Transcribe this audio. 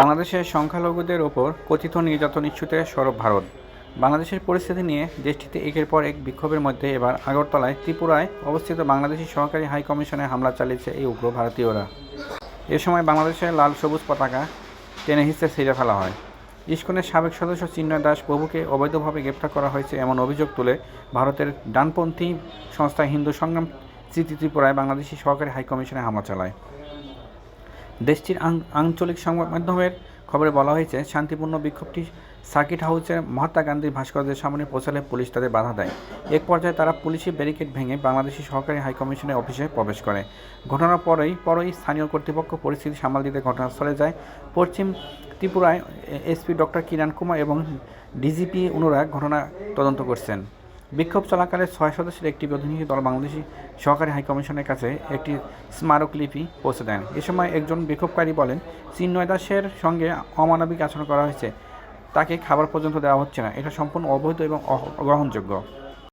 বাংলাদেশের সংখ্যালঘুদের ওপর কথিত নির্যাতন ইস্যুতে সরব ভারত। বাংলাদেশের পরিস্থিতি নিয়ে দেশটিতে একের পর এক বিক্ষোভের মধ্যে এবার আগরতলায় ত্রিপুরায় অবস্থিত বাংলাদেশি সহকারী হাই কমিশনে হামলা চালিয়েছে এই উগ্র ভারতীয়রা। এ সময় বাংলাদেশের লাল সবুজ পতাকা টেনে হিসেবে ছিঁড়ে ফেলা হয়। ইস্কনের সাবেক সদস্য চিন্ময় দাস প্রভুকে অবৈধভাবে গ্রেপ্তার করা হয়েছে এমন অভিযোগ তুলে ভারতের ডানপন্থী সংস্থা হিন্দু সংগ্রাম স্মৃতি ত্রিপুরায় বাংলাদেশি সহকারী হাই কমিশনে হামলা চালায়। দেশটির আঞ্চলিক সংবাদ মাধ্যমের খবরে বলা হয়েছে, শান্তিপূর্ণ বিক্ষোভটি সার্কিট হাউসের মহাত্মা গান্ধীর ভাস্কর্যের সামনে পৌঁছালে পুলিশ তাদের বাধা দেয়। এক পর্যায়ে তারা পুলিশি ব্যারিকেড ভেঙে বাংলাদেশি সহকারী হাইকমিশনের অফিসে প্রবেশ করে। ঘটনার পরেই পরেই স্থানীয় কর্তৃপক্ষ পরিস্থিতি সামাল দিতে ঘটনাস্থলে যায়। পশ্চিম ত্রিপুরায় এসপি ডক্টর কিরণ কুমার এবং ডিজিপি অনুরাগ ঘটনা তদন্ত করছেন। বিক্ষোভ চলাকালে ছয় সদস্যের একটি প্রতিনিধি দল বাংলাদেশি সহকারী হাইকমিশনের কাছে একটি স্মারকলিপি পৌঁছে দেন। এ সময় একজন বিক্ষোভকারী বলেন চিন্ময় দাসের সঙ্গে অমানবিক আচরণ করা হয়েছে। তাকে খাবার পর্যন্ত দেওয়া হচ্ছে না। এটা সম্পূর্ণ অবৈধ এবং অগ্রহণযোগ্য